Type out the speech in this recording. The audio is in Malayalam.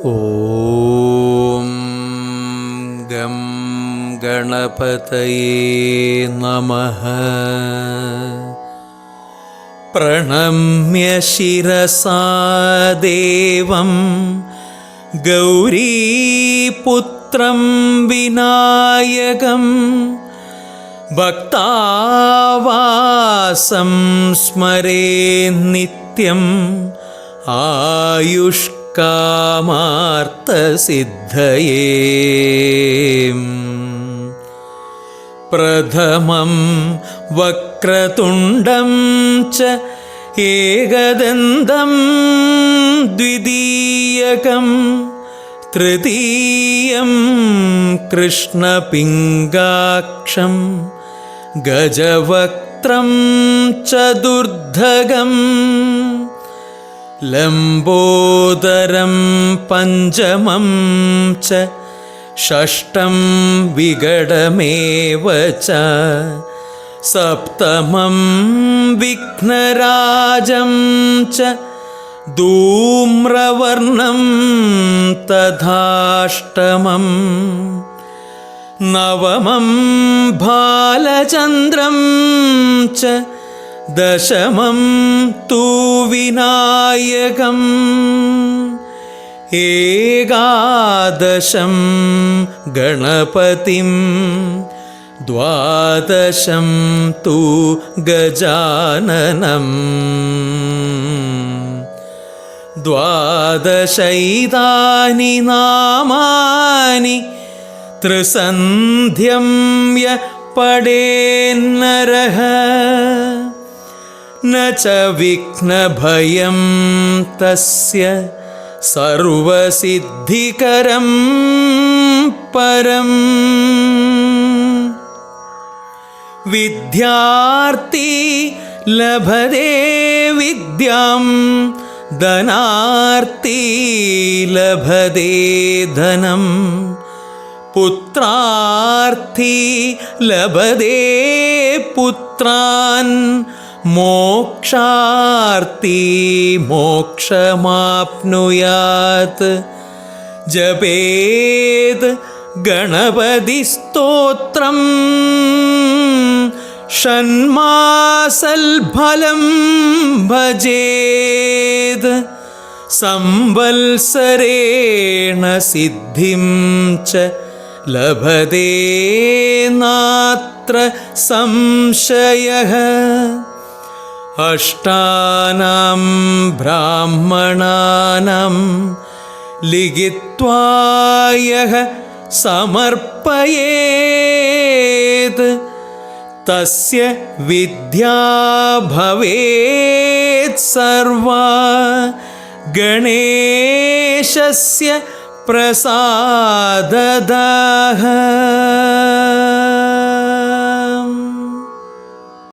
ॐ गं गणपतये नमः प्रणम्य शिरसा देवं गौरीपुत्रं विनायकं भक्तावासं स्मरे नित्यम् आयुष्कामार्तसिद्धये प्रथमं वक्रतुण्डं च एकदन्तं द्वितीयकं तृतीयं कृष्णपिङ्गाक्षं गजवक्त्रं चतुर्धगम् लम्बोदरं पञ्चमं च षष्ठं विगडमेव च सप्तमं विघ्नराजं च धूम्रवर्णं तथाष्टमम् नवमं बालचन्द्रं च दशमं तु विनायकम् एकादशं गणपतिं द्वादशं तु गजाननम् द्वादशैतानि नामानि त्रिसन्ध्यं य पडेन्नरः न च विघ्नभयं तस्य सर्वसिद्धिकरं परम्। विद्यार्थी लभते विद्यां धनार्थी लभते धनं। पुत्रार्थी लभते पुत्रान् മോക്ഷാർത്തി മോക്ഷമാപ്നുയാത്. ജപേത് ഗണപതിസ്തോത്രം ഷൺമാസൽഫലം ഭജേത്. സംവത്സരേണ സിദ്ധിം ച ലഭതേ നാത്ര സംശയ. अष्टानां ब्राह्मणानां लिखित्वा यः समर्पयेत्। तस्य विद्या भवेत् सर्वा। गणेशस्य प्रसाददः